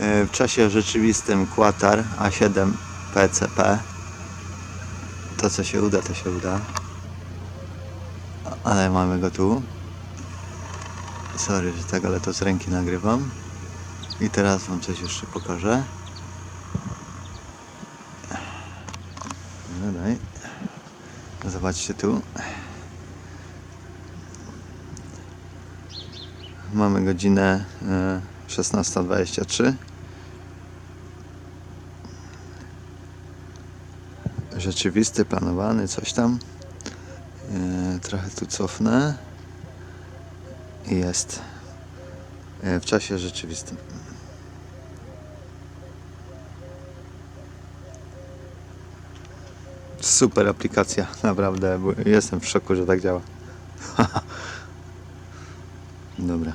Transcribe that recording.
E, W czasie rzeczywistym Quatar A7 PCP. To co się uda, to się uda. Ale mamy go tu. Sorry, że tak, ale to z ręki nagrywam. I teraz wam coś jeszcze pokażę. No daj. Zobaczcie tu. Mamy godzinę e, 16.23. Rzeczywisty, planowany, coś tam. E, Trochę tu cofnę. Jest. E, W czasie rzeczywistym. Super aplikacja, naprawdę. Jestem w szoku, że tak działa. Dobra.